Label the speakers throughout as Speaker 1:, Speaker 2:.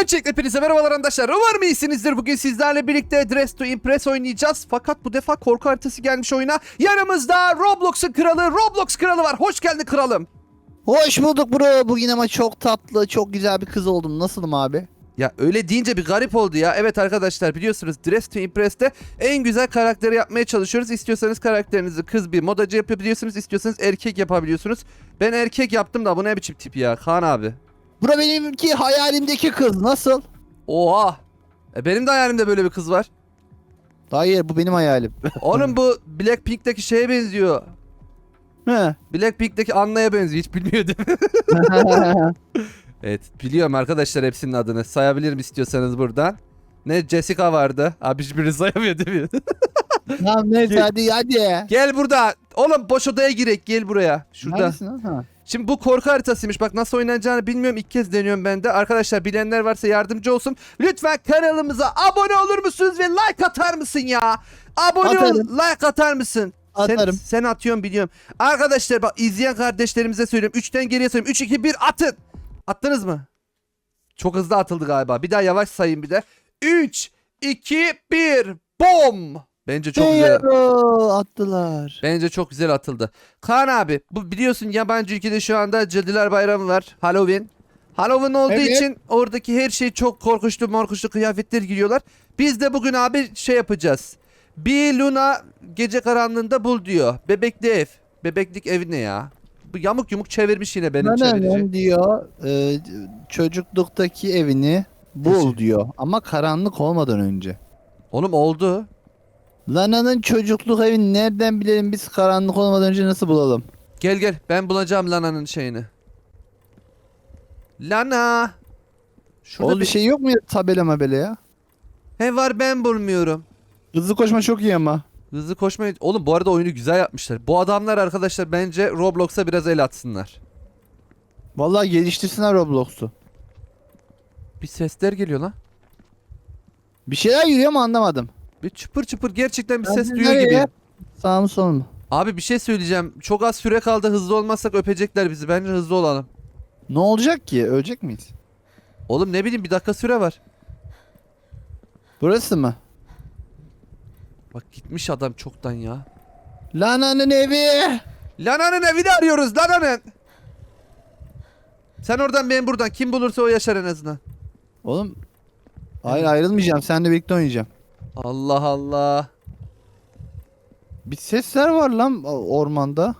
Speaker 1: Öncelikle hepinize merhabalar arkadaşlar. Umarım iyisinizdir. Bugün sizlerle birlikte Dress to Impress oynayacağız. Fakat bu defa korku haritası gelmiş oyuna. Yanımızda Roblox'un kralı, Roblox kralı var. Hoş geldin kralım.
Speaker 2: Hoş bulduk bro. Bugün ama çok tatlı, çok güzel bir kız oldum. Nasılım abi?
Speaker 1: Ya öyle deyince bir garip oldu ya. Evet arkadaşlar biliyorsunuz Dress to Impress'te en güzel karakteri yapmaya çalışıyoruz. İstiyorsanız karakterinizi kız bir modacı yapabiliyorsunuz. İstiyorsanız erkek yapabiliyorsunuz. Ben erkek yaptım da bu ne biçim tip ya Kaan abi.
Speaker 2: Bro benimki hayalimdeki kız. Nasıl?
Speaker 1: Oha. E benim de hayalimde böyle bir kız var.
Speaker 2: Hayır bu benim hayalim.
Speaker 1: Oğlum bu Blackpink'teki şeye benziyor.
Speaker 2: He.
Speaker 1: Blackpink'teki Anna'ya benziyor. Hiç bilmiyor değil mi? evet biliyorum arkadaşlar hepsinin adını. Sayabilirim istiyorsanız buradan. Ne Jessica vardı. Abi hiçbirini sayamıyor değil mi?
Speaker 2: tamam neyse hadi hadi.
Speaker 1: gel burada. Oğlum boş odaya girek. Gel buraya. Şurada.
Speaker 2: Neredesin lan? Ha.
Speaker 1: Şimdi bu korku haritasıymış. Bak nasıl oynanacağını bilmiyorum. İlk kez deniyorum ben de. Arkadaşlar bilenler varsa yardımcı olsun. Lütfen kanalımıza abone olur musunuz ve like atar mısın ya? Abone ol,
Speaker 2: Atarım.
Speaker 1: like atar mısın?
Speaker 2: Atarım.
Speaker 1: Sen, sen atıyorsun biliyorum. Arkadaşlar bak izleyen kardeşlerimize söylüyorum. 3'ten geriye sayıyorum. 3, 2, 1 atın. Attınız mı? Çok hızlı atıldı galiba. Bir daha yavaş sayayım bir de. 3, 2, 1 bom. Bence çok güzel.
Speaker 2: Eyvah, attılar.
Speaker 1: Bence çok güzel atıldı. Kaan abi bu biliyorsun yabancı ülkede şu anda Cadılar Bayramı var. Halloween. Halloween olduğu
Speaker 2: Evet.
Speaker 1: için oradaki her şey çok korkunçlu morkunçlu kıyafetler giyiyorlar. Biz de bugün abi şey yapacağız. Bir Luna gece karanlığında bul diyor. Bebekli ev. Bebeklik evi ne ya? Bu yamuk yumuk çevirmiş yine benim çevirici.
Speaker 2: Nenem diyor e, çocukluktaki evini bul diyor. Ama karanlık olmadan önce.
Speaker 1: Oğlum oldu.
Speaker 2: Lana'nın çocukluk evini nereden bilelim biz karanlık olmadan önce nasıl bulalım?
Speaker 1: Gel gel ben bulacağım Lana'nın şeyini. Lana. Şurada
Speaker 2: Oğlum bir şey yok mu ya tabela mabele ya?
Speaker 1: He var ben bulmuyorum.
Speaker 2: Hızlı koşma çok iyi ama.
Speaker 1: Hızlı koşmayı... Oğlum bu arada oyunu güzel yapmışlar. Bu adamlar arkadaşlar bence Roblox'a biraz el atsınlar.
Speaker 2: Vallahi geliştirsinler Roblox'u.
Speaker 1: Bir sesler geliyor lan.
Speaker 2: Bir şeyler yürüyor ama anlamadım.
Speaker 1: Bir çıpır çıpır gerçekten bir ses duyuyor gibi.
Speaker 2: Sağ mı sol mu?
Speaker 1: Abi bir şey söyleyeceğim. Çok az süre kaldı. Hızlı olmazsak öpecekler bizi. Bence hızlı olalım.
Speaker 2: Ne olacak ki? Ölecek miyiz?
Speaker 1: Oğlum ne bileyim bir dakika süre var.
Speaker 2: Burası mı?
Speaker 1: Bak gitmiş adam çoktan ya.
Speaker 2: Lana'nın evi.
Speaker 1: Lana'nın evini arıyoruz Lana'nın. Sen oradan ben buradan. Kim bulursa o yaşar en azından.
Speaker 2: Oğlum. Hayır ayrılmayacağım. Seninle birlikte oynayacağım.
Speaker 1: Allah Allah.
Speaker 2: Bir sesler var lan ormanda.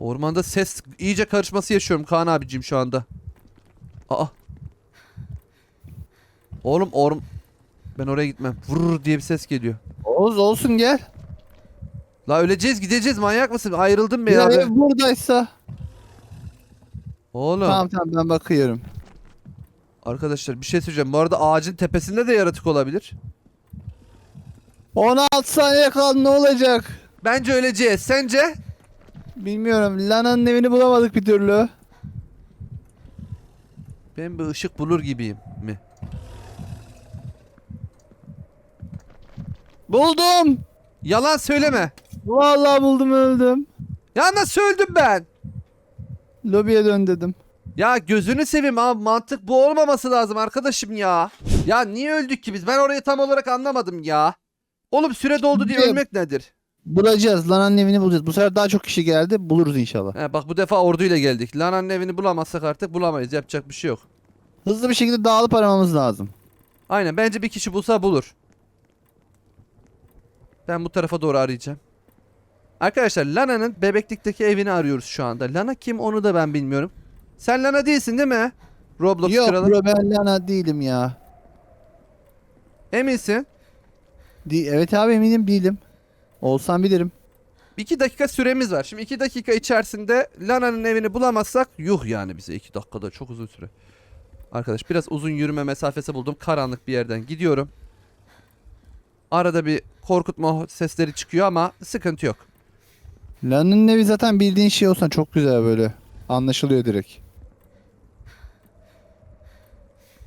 Speaker 1: Ormanda ses iyice karışması yaşıyorum Kaan abicim şu anda. Aa. Oğlum orm... Ben oraya gitmem. Vurur diye bir ses geliyor.
Speaker 2: Oğuz olsun gel.
Speaker 1: La öleceğiz gideceğiz manyak mısın? Ayrıldın be
Speaker 2: Ya
Speaker 1: abi.
Speaker 2: ev buradaysa.
Speaker 1: Oğlum.
Speaker 2: Tamam tamam ben bakıyorum.
Speaker 1: Arkadaşlar bir şey söyleyeceğim. Bu arada ağacın tepesinde de yaratık olabilir.
Speaker 2: 16 saniye kaldı ne olacak?
Speaker 1: Bence öleceğiz. Sence?
Speaker 2: Bilmiyorum. Lana'nın evini bulamadık bir türlü.
Speaker 1: Ben bir ışık bulur gibiyim mi?
Speaker 2: Buldum.
Speaker 1: Yalan söyleme.
Speaker 2: Vallahi buldum öldüm.
Speaker 1: Ya nasıl öldüm ben?
Speaker 2: Lobiye dön dedim.
Speaker 1: Ya gözünü seveyim abi mantık bu olmaması lazım arkadaşım ya. Ya niye öldük ki biz? Ben orayı tam olarak anlamadım ya. Oğlum süre doldu diye ölmek nedir?
Speaker 2: Bulacağız. Lana'nın evini bulacağız. Bu sefer daha çok kişi geldi. Buluruz inşallah.
Speaker 1: He, bak bu defa orduyla geldik. Lana'nın evini bulamazsak artık bulamayız. Yapacak bir şey yok.
Speaker 2: Hızlı bir şekilde dağılıp aramamız lazım.
Speaker 1: Aynen bence bir kişi bulsa bulur. Ben bu tarafa doğru arayacağım. Arkadaşlar Lana'nın bebeklikteki evini arıyoruz şu anda. Lana kim onu da ben bilmiyorum. Sen Lana değilsin değil mi? Roblox
Speaker 2: Yok
Speaker 1: kralı.
Speaker 2: bro ben Lana değilim ya.
Speaker 1: Eminsin.
Speaker 2: Di- evet abi eminim değilim. Olsam bilirim.
Speaker 1: 2 dakika süremiz var. Şimdi 2 dakika içerisinde Lana'nın evini bulamazsak yuh yani bize 2 dakikada çok uzun süre. Arkadaş biraz uzun yürüme mesafesi buldum. Karanlık bir yerden gidiyorum. Arada bir korkutma sesleri çıkıyor ama sıkıntı yok.
Speaker 2: Lana'nın evi zaten bildiğin şey olsa çok güzel böyle. Anlaşılıyor direkt.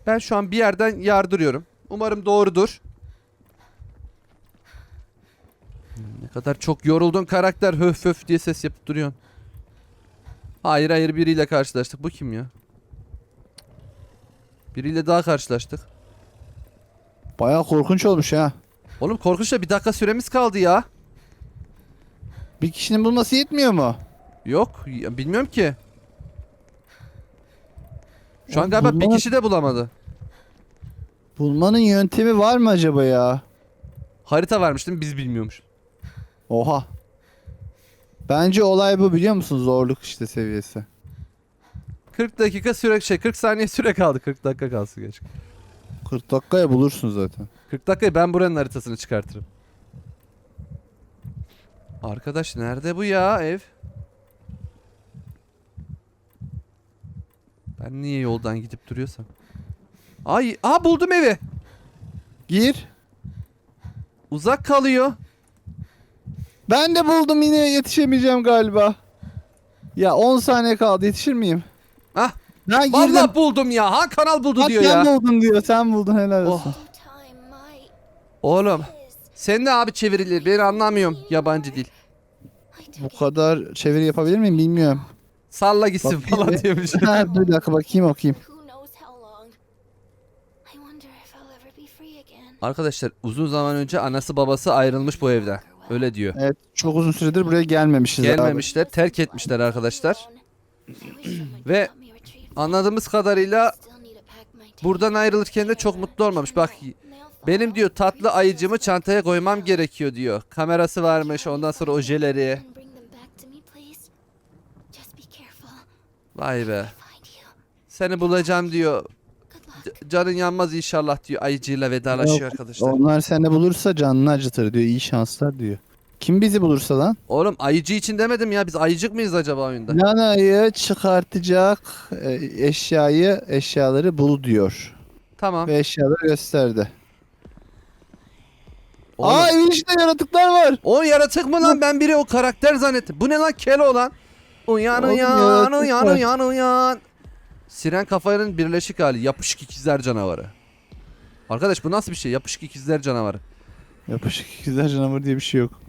Speaker 1: Ben şu an bir yerden yardırıyorum. Umarım doğrudur. Ne kadar çok yoruldun karakter höf höf diye ses yapıp duruyorsun. Hayır hayır biriyle karşılaştık. Bu kim ya? Biriyle daha karşılaştık.
Speaker 2: Baya korkunç olmuş ha.
Speaker 1: Oğlum korkunçla bir dakika süremiz kaldı ya.
Speaker 2: Bir kişinin bulması yetmiyor mu?
Speaker 1: Yok ya bilmiyorum ki. Şu an
Speaker 2: Oğlum
Speaker 1: galiba bir
Speaker 2: bulma-
Speaker 1: kişi de bulamadı.
Speaker 2: Bulmanın yöntemi var mı acaba ya?
Speaker 1: Harita vermiş değil mi? Biz bilmiyormuş.
Speaker 2: Oha. Bence olay bu biliyor musun? Zorluk işte seviyesi.
Speaker 1: 40 dakika süre şey 40 saniye süre kaldı. 40 dakika kalsın geç.
Speaker 2: 40 dakikaya bulursun zaten.
Speaker 1: 40 dakikayı ben buranın haritasını çıkartırım. Arkadaş nerede bu ya ev? Ben niye yoldan gidip duruyorsam? Ay, aha buldum evi.
Speaker 2: Gir.
Speaker 1: Uzak kalıyor.
Speaker 2: Ben de buldum yine yetişemeyeceğim galiba. Ya 10 saniye kaldı yetişir miyim?
Speaker 1: Ah,
Speaker 2: Ben girdim.
Speaker 1: vallahi buldum ya. Ha kanal buldu
Speaker 2: Bak
Speaker 1: diyor
Speaker 2: sen
Speaker 1: ya.
Speaker 2: buldun diyor. Sen buldun helal
Speaker 1: Oh.
Speaker 2: olsun.
Speaker 3: Might
Speaker 1: Oğlum, sen de abi çevirilir. Ben anlamıyorum yabancı dil.
Speaker 2: Bu kadar çeviri yapabilir miyim bilmiyorum.
Speaker 1: Salla gitsin
Speaker 2: Bak,
Speaker 1: falan
Speaker 2: bir-
Speaker 1: diyormuş.
Speaker 2: Ha, bir dakika bakayım okuyayım.
Speaker 1: Arkadaşlar uzun zaman önce anası babası ayrılmış bu evden. Öyle diyor.
Speaker 2: Evet çok uzun süredir buraya gelmemişiz.
Speaker 1: Gelmemişler, terk etmişler arkadaşlar. Ve Anladığımız kadarıyla buradan ayrılırken de çok mutlu olmamış. Bak benim diyor tatlı ayıcımı çantaya koymam gerekiyor diyor. Kamerası varmış ondan sonra ojeleri. Vay be. Seni bulacağım diyor. Canın yanmaz inşallah diyor. Ayıcıyla vedalaşıyor
Speaker 2: Yok,
Speaker 1: arkadaşlar.
Speaker 2: Onlar seni bulursa canını acıtır diyor. İyi şanslar diyor. Kim bizi bulursa lan?
Speaker 1: Oğlum ayıcı için demedim ya. Biz ayıcık mıyız acaba oyunda?
Speaker 2: Lana'yı çıkartacak e, eşyayı, eşyaları bul diyor.
Speaker 1: Tamam.
Speaker 2: Ve eşyaları gösterdi.
Speaker 1: Oğlum,
Speaker 2: Aa evin içinde yaratıklar var.
Speaker 1: O yaratık mı lan? Ben biri o karakter zannettim. Bu ne lan? Kelo lan. Uyan
Speaker 2: Oğlum,
Speaker 1: uyan
Speaker 2: yaratık
Speaker 1: uyan
Speaker 2: var.
Speaker 1: uyan uyan. Siren kafaların birleşik hali. Yapışık ikizler canavarı. Arkadaş bu nasıl bir şey? Yapışık ikizler canavarı.
Speaker 2: Yapışık ikizler canavar diye bir şey yok.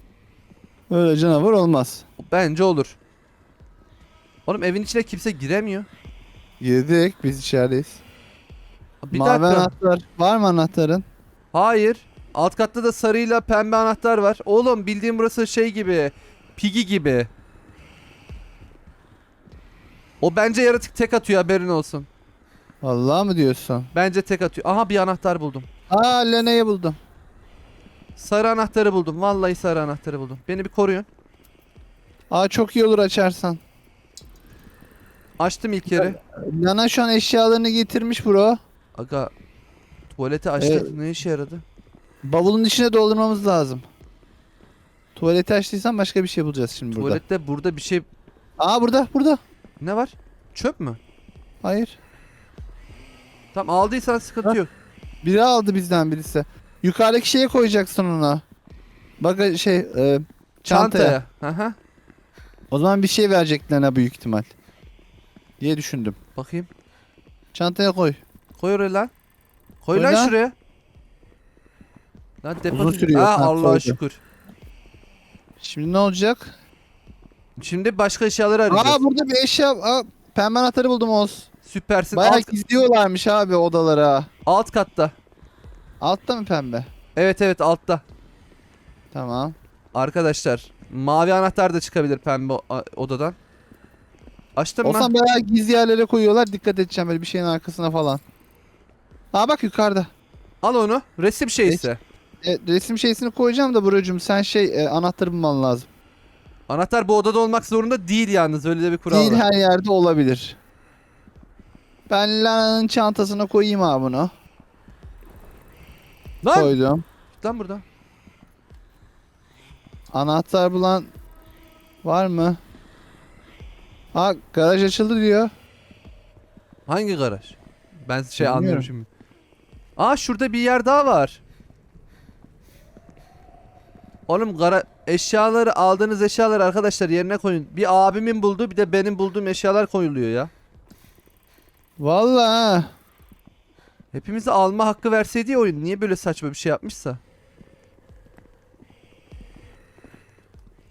Speaker 2: Öyle canavar olmaz.
Speaker 1: Bence olur. Oğlum evin içine kimse giremiyor.
Speaker 2: Girdik biz içerideyiz.
Speaker 1: Bir
Speaker 2: Mavi
Speaker 1: dakika.
Speaker 2: anahtar. Var mı anahtarın?
Speaker 1: Hayır. Alt katta da sarıyla pembe anahtar var. Oğlum bildiğim burası şey gibi. Piggy gibi. O bence yaratık tek atıyor haberin olsun.
Speaker 2: Vallahi mı diyorsun?
Speaker 1: Bence tek atıyor. Aha bir anahtar buldum.
Speaker 2: Aa Lena'yı buldum.
Speaker 1: Sarı anahtarı buldum. Vallahi sarı anahtarı buldum. Beni bir koruyun.
Speaker 2: Aa çok iyi olur açarsan.
Speaker 1: Açtım ilk yeri.
Speaker 2: Lana şu an eşyalarını getirmiş bro.
Speaker 1: Aga tuvaleti açtık. Ne işe yaradı?
Speaker 2: Bavulun içine doldurmamız lazım. Tuvaleti açtıysan başka bir şey bulacağız şimdi burada.
Speaker 1: Tuvalette burada bir şey
Speaker 2: Aa burada burada.
Speaker 1: Ne var? Çöp mü?
Speaker 2: Hayır.
Speaker 1: Tamam aldıysan sıkıntı
Speaker 2: Ha.
Speaker 1: yok.
Speaker 2: Biri aldı bizden birisi. Yukarıdaki şeye koyacaksın ona. Bak şey e, çantaya.
Speaker 1: Çantaya. Aha.
Speaker 2: O zaman bir şey verecek Lana büyük ihtimal. Diye düşündüm.
Speaker 1: Bakayım.
Speaker 2: Çantaya koy.
Speaker 1: Koy oraya lan. Koy,
Speaker 2: Koy
Speaker 1: lan
Speaker 2: lan.
Speaker 1: şuraya. Lan depo
Speaker 2: Uzun sürüyor.
Speaker 1: Ha,
Speaker 2: Ha,
Speaker 1: Allah'a
Speaker 2: koydu.
Speaker 1: şükür.
Speaker 2: Şimdi ne olacak?
Speaker 1: Şimdi başka eşyaları arayacağız.
Speaker 2: Aa burada bir eşya. Aa, pembe anahtarı buldum Oğuz.
Speaker 1: Süpersin.
Speaker 2: Bayağı
Speaker 1: Alt,
Speaker 2: gizliyorlarmış abi odalara.
Speaker 1: alt katta.
Speaker 2: Altta mı pembe?
Speaker 1: Evet evet altta.
Speaker 2: Tamam.
Speaker 1: Arkadaşlar mavi anahtar da çıkabilir pembe o- a- odadan. Açtın mı?
Speaker 2: Olsan bayağı gizli yerlere koyuyorlar. Dikkat edeceğim böyle bir şeyin arkasına falan. Aa bak yukarıda.
Speaker 1: Al onu. Resim şeysi.
Speaker 2: E, resim şeysini koyacağım da Buracığım sen şey e, anahtarı bulman lazım.
Speaker 1: Anahtar bu odada olmak zorunda değil yalnız. Öyle de bir kural
Speaker 2: Değil
Speaker 1: var.
Speaker 2: her yerde olabilir. Ben Lana'nın çantasına koyayım abi bunu.
Speaker 1: Lan!
Speaker 2: Koydum.
Speaker 1: Lan burada.
Speaker 2: Anahtar bulan var mı? Aa garaj açıldı diyor.
Speaker 1: Hangi garaj? Ben şey
Speaker 2: Bilmiyorum.
Speaker 1: anlıyorum şimdi. Aa şurada bir yer daha var. Oğlum gara eşyaları aldığınız eşyaları arkadaşlar yerine koyun. Bir abimin bulduğu bir de benim bulduğum eşyalar koyuluyor ya.
Speaker 2: Vallahi ha.
Speaker 1: Hepimize alma hakkı verseydi ya oyun niye böyle saçma bir şey yapmışsa?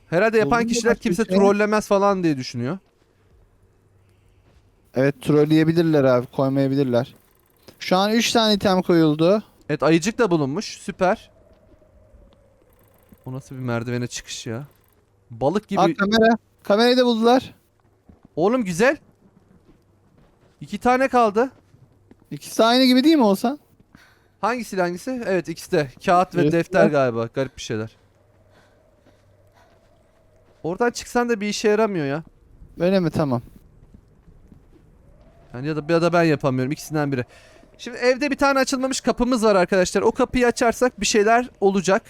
Speaker 1: Herhalde yapan
Speaker 2: mu
Speaker 1: kişiler
Speaker 2: başka
Speaker 1: kimse
Speaker 2: şey?
Speaker 1: trollemez falan diye düşünüyor.
Speaker 2: Evet trolleyebilirler abi koymayabilirler. Şu an 3 tane item koyuldu.
Speaker 1: Evet ayıcık da bulunmuş. Süper. O nasıl bir merdivene çıkış ya? Balık gibi.
Speaker 2: Aa, kamera. Kamerayı da buldular.
Speaker 1: Oğlum güzel. İki tane kaldı.
Speaker 2: İkisi aynı gibi değil mi olsan?
Speaker 1: Hangisi hangisi? Evet ikisi de. Kağıt ve
Speaker 2: Evet,
Speaker 1: defter galiba. Garip bir şeyler. Oradan çıksan da bir işe yaramıyor ya.
Speaker 2: Öyle mi? Tamam.
Speaker 1: Yani ya da ya da ben yapamıyorum. İkisinden biri. Şimdi evde bir tane açılmamış kapımız var arkadaşlar. O kapıyı açarsak bir şeyler olacak.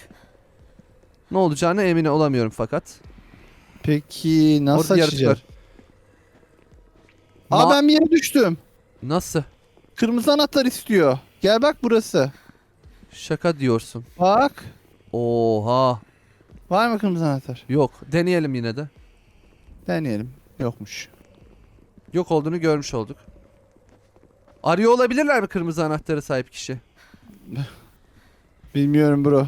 Speaker 1: Ne olacağını emin olamıyorum fakat.
Speaker 2: Peki nasıl
Speaker 1: Orada yaratık
Speaker 2: açacağız?
Speaker 1: var.
Speaker 2: Aa
Speaker 1: Ma-
Speaker 2: ben bir yere düştüm.
Speaker 1: Nasıl?
Speaker 2: Kırmızı anahtar istiyor. Gel bak burası.
Speaker 1: Şaka diyorsun.
Speaker 2: Bak.
Speaker 1: Oha.
Speaker 2: Var mı kırmızı anahtar?
Speaker 1: Yok. Deneyelim yine de.
Speaker 2: Deneyelim. Yokmuş.
Speaker 1: Yok olduğunu görmüş olduk. Arıyor olabilirler mi kırmızı anahtarı sahip kişi?
Speaker 2: Bilmiyorum bro.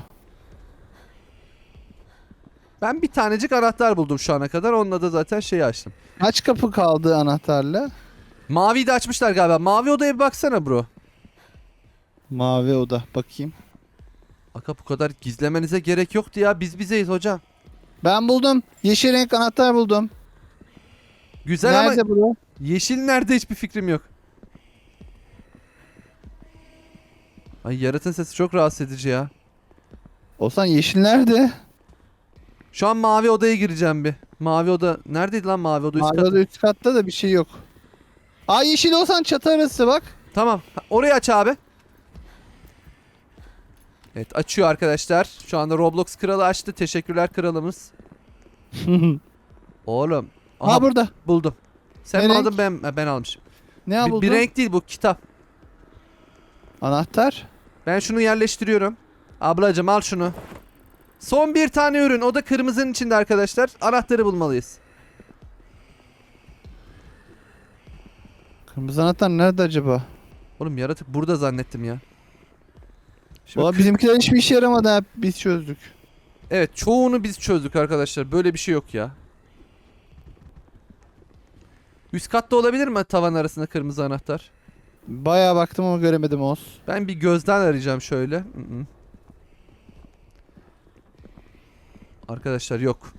Speaker 1: Ben bir tanecik anahtar buldum şu ana kadar. Onunla da zaten şeyi açtım.
Speaker 2: Kaç kapı kaldı anahtarla?
Speaker 1: Maviyi de açmışlar galiba. Mavi odaya bir baksana bro.
Speaker 2: Mavi oda. Bakayım.
Speaker 1: Aka bu kadar gizlemenize gerek yoktu ya. Biz bizeyiz hocam.
Speaker 2: Ben buldum. Yeşil renk anahtar buldum.
Speaker 1: Güzel ama
Speaker 2: Nerede bro?
Speaker 1: yeşil nerede hiçbir fikrim yok. Ay yaratın sesi çok rahatsız edici ya.
Speaker 2: Olsan yeşil nerede?
Speaker 1: Şu an mavi odaya gireceğim bir. Mavi oda neredeydi lan mavi oda üst
Speaker 2: Mavi
Speaker 1: katı?
Speaker 2: oda üst katta da bir şey yok. Aa yeşil olsan çatı arası bak.
Speaker 1: Tamam. Ha, Orayı aç abi. Evet açıyor arkadaşlar. Şu anda Roblox kralı açtı. Teşekkürler kralımız. Oğlum. Aha
Speaker 2: Aa burada.
Speaker 1: buldum. Sen
Speaker 2: Ne
Speaker 1: mi
Speaker 2: renk?
Speaker 1: aldın ben ha, ben almışım.
Speaker 2: Ne
Speaker 1: Bir,
Speaker 2: buldun?
Speaker 1: bir renk değil bu kitap.
Speaker 2: Anahtar.
Speaker 1: Ben şunu yerleştiriyorum. Ablacım al şunu. Son bir tane ürün. O da kırmızının içinde arkadaşlar. Anahtarı bulmalıyız.
Speaker 2: Kırmızı anahtar nerede acaba?
Speaker 1: Oğlum yaratık burada zannettim ya. Şimdi
Speaker 2: Valla
Speaker 1: kır-
Speaker 2: bizimkiler hiçbir işe yaramadı ha. Biz çözdük.
Speaker 1: Evet çoğunu biz çözdük arkadaşlar. Böyle bir şey yok ya. Üst katta olabilir mi tavan arasında kırmızı anahtar?
Speaker 2: Bayağı baktım ama göremedim Oğuz.
Speaker 1: Ben bir gözden arayacağım şöyle. Hı hı. Arkadaşlar yok.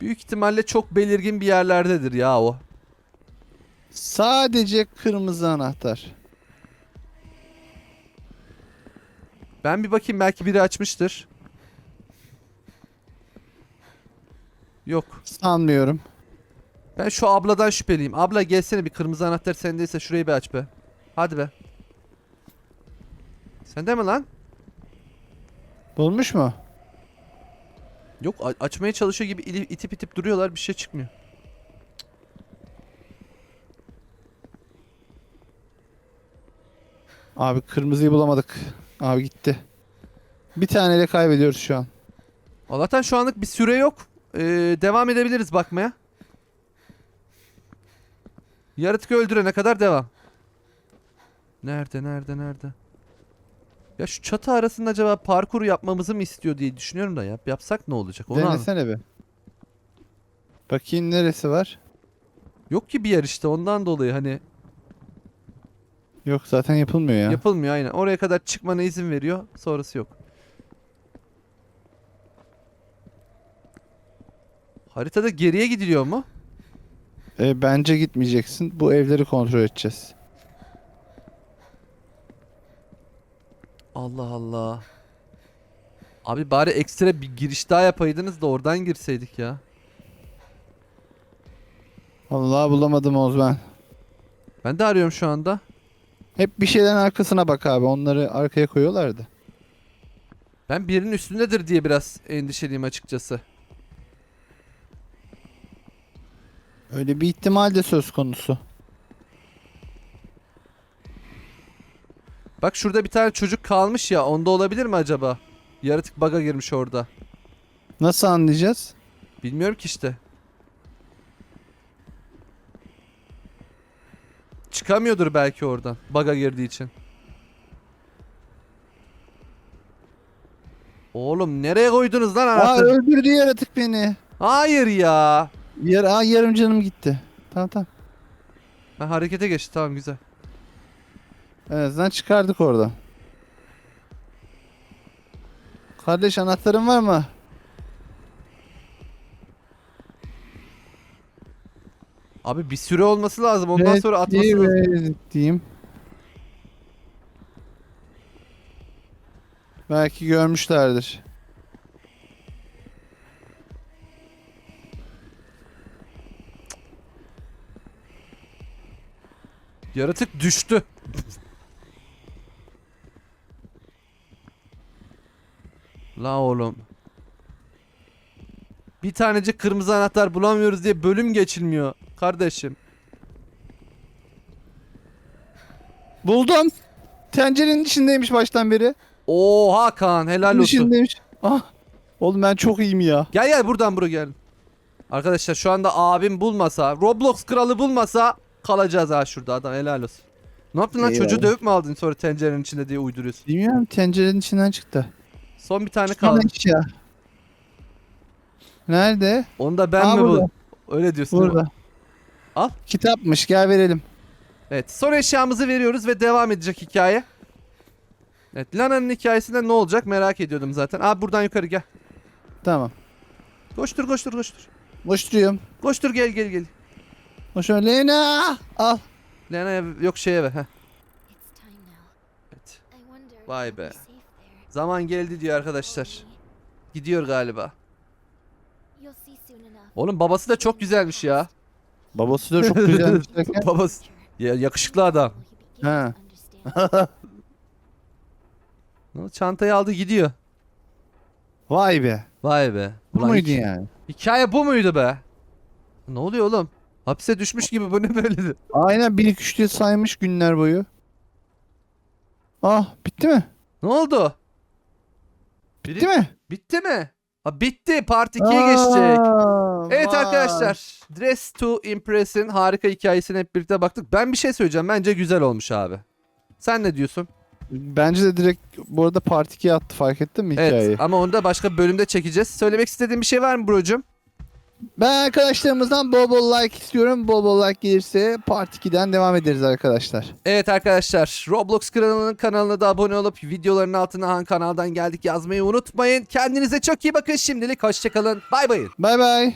Speaker 1: Büyük ihtimalle çok belirgin bir yerlerdedir ya o.
Speaker 2: Sadece kırmızı anahtar.
Speaker 1: Ben bir bakayım belki biri açmıştır. Yok.
Speaker 2: Sanmıyorum.
Speaker 1: Ben şu abladan şüpheliyim. Abla gelsene bir kırmızı anahtar sendeyse şurayı bir aç be. Hadi be. Sende mi lan?
Speaker 2: Bulmuş mu?
Speaker 1: Yok açmaya çalışıyor gibi itip itip duruyorlar bir şey çıkmıyor.
Speaker 2: Abi kırmızıyı bulamadık. Abi gitti. Bir taneyle kaybediyoruz şu an.
Speaker 1: Allah'tan şu anlık bir süre yok. Ee, devam edebiliriz bakmaya. Yaratık öldürene kadar devam. Nerede nerede nerede? Ya şu çatı arasında acaba parkur yapmamızı mı istiyor diye düşünüyorum da yap. Yapsak ne olacak? Onu anla-
Speaker 2: Denesene bir. Bakayım neresi var?
Speaker 1: Yok ki bir yer işte ondan dolayı hani
Speaker 2: Yok zaten yapılmıyor ya.
Speaker 1: yapılmıyor aynen. Oraya kadar çıkmana izin veriyor. Sonrası yok. Haritada geriye gidiliyor mu?
Speaker 2: E, bence gitmeyeceksin. Bu evleri kontrol edeceğiz.
Speaker 1: Allah Allah. Abi bari ekstra bir giriş daha yapaydınız da oradan girseydik ya.
Speaker 2: Vallahi bulamadım Oğuz ben.
Speaker 1: Ben de arıyorum şu anda.
Speaker 2: Hep bir şeylerin arkasına bak abi. Onları arkaya koyuyorlardı.
Speaker 1: Ben birinin üstündedir diye biraz endişeliyim açıkçası.
Speaker 2: Öyle bir ihtimal de söz konusu.
Speaker 1: Bak şurada bir tane çocuk kalmış ya. Onda olabilir mi acaba? Yaratık baga girmiş orada.
Speaker 2: Nasıl anlayacağız?
Speaker 1: Bilmiyorum ki işte. Çıkamıyordur belki oradan. Baga girdiği için. Oğlum nereye koydunuz lan
Speaker 2: Aa
Speaker 1: anahtarı?
Speaker 2: öldürdü yaratık beni.
Speaker 1: Hayır ya.
Speaker 2: Yar Aa, yarım canım gitti. Tamam tamam.
Speaker 1: Ha, harekete geçti tamam güzel.
Speaker 2: En azından çıkardık oradan. Kardeş anahtarın var mı?
Speaker 1: Abi bir süre olması lazım ondan
Speaker 2: Evet,
Speaker 1: sonra atması
Speaker 2: iyi
Speaker 1: lazım.
Speaker 2: diyeyim. Belki görmüşlerdir.
Speaker 1: Yaratık düştü. La oğlum. Bir tanecik kırmızı anahtar bulamıyoruz diye bölüm geçilmiyor kardeşim.
Speaker 2: Buldum. Tencerenin içindeymiş baştan beri.
Speaker 1: Oha Kaan helal olsun.
Speaker 2: içindeymiş. Ah. Oğlum ben çok iyiyim ya.
Speaker 1: Gel gel buradan buraya gel. Arkadaşlar şu anda abim bulmasa, Roblox kralı bulmasa kalacağız ha şurada adam helal olsun. Ne yaptın lan çocuğu dövüp mü aldın sonra tencerenin içinde diye uyduruyorsun.
Speaker 2: Bilmiyorum tencerenin içinden çıktı.
Speaker 1: Son bir tane
Speaker 2: Son
Speaker 1: kaldı.
Speaker 2: eşya. Nerede?
Speaker 1: Onu da ben
Speaker 2: Aa,
Speaker 1: mi
Speaker 2: burada.
Speaker 1: buldum? Öyle diyorsun değil mi?
Speaker 2: Burada.
Speaker 1: Al.
Speaker 2: Kitapmış gel verelim.
Speaker 1: Evet son eşyamızı veriyoruz ve devam edecek hikaye. Evet Lana'nın hikayesinde ne olacak merak ediyordum zaten. Abi buradan yukarı gel.
Speaker 2: Tamam.
Speaker 1: Koştur koştur koştur.
Speaker 2: Boşturuyorum.
Speaker 1: Koştur gel gel gel.
Speaker 2: Boşver. Lena. Al.
Speaker 1: Lana'ya yok şeye ver. Heh. Evet. Vay be. Zaman geldi diyor arkadaşlar. Gidiyor galiba. Oğlum babası da çok güzelmiş ya.
Speaker 2: Babası da çok güzelmiş. derken.
Speaker 1: babası. Ya, yakışıklı adam.
Speaker 3: He?
Speaker 1: Çantayı aldı gidiyor.
Speaker 2: Vay be.
Speaker 1: Vay be.
Speaker 2: Bu
Speaker 1: Ulan
Speaker 2: muydu
Speaker 1: hik-
Speaker 2: yani?
Speaker 1: Hikaye bu muydu be? Ne oluyor oğlum? Hapse düşmüş gibi bu ne böyle?
Speaker 2: Aynen 1 2 3 diye saymış günler boyu. Ah bitti mi?
Speaker 1: Ne oldu?
Speaker 2: Bitti mi?
Speaker 1: Bitti mi? Ha bitti. Part 2'ye geçecek. Evet
Speaker 2: vay.
Speaker 1: arkadaşlar. Dress to Impress'in harika hikayesine hep birlikte baktık. Ben bir şey söyleyeceğim. Bence güzel olmuş abi. Sen ne diyorsun?
Speaker 2: Bence de direkt bu arada part 2'ye attı fark ettin mi hikayeyi?
Speaker 1: Evet ama onu da başka bir bölümde çekeceğiz. Söylemek istediğin bir şey var mı brocum?
Speaker 2: Ben arkadaşlarımızdan bol bol like istiyorum. Bol bol like gelirse part 2'den devam ederiz arkadaşlar.
Speaker 1: Evet arkadaşlar Roblox kanalının kanalına da abone olup videoların altına Han kanaldan geldik yazmayı unutmayın. Kendinize çok iyi bakın şimdilik hoşçakalın. Bay bay.
Speaker 2: Bay bay.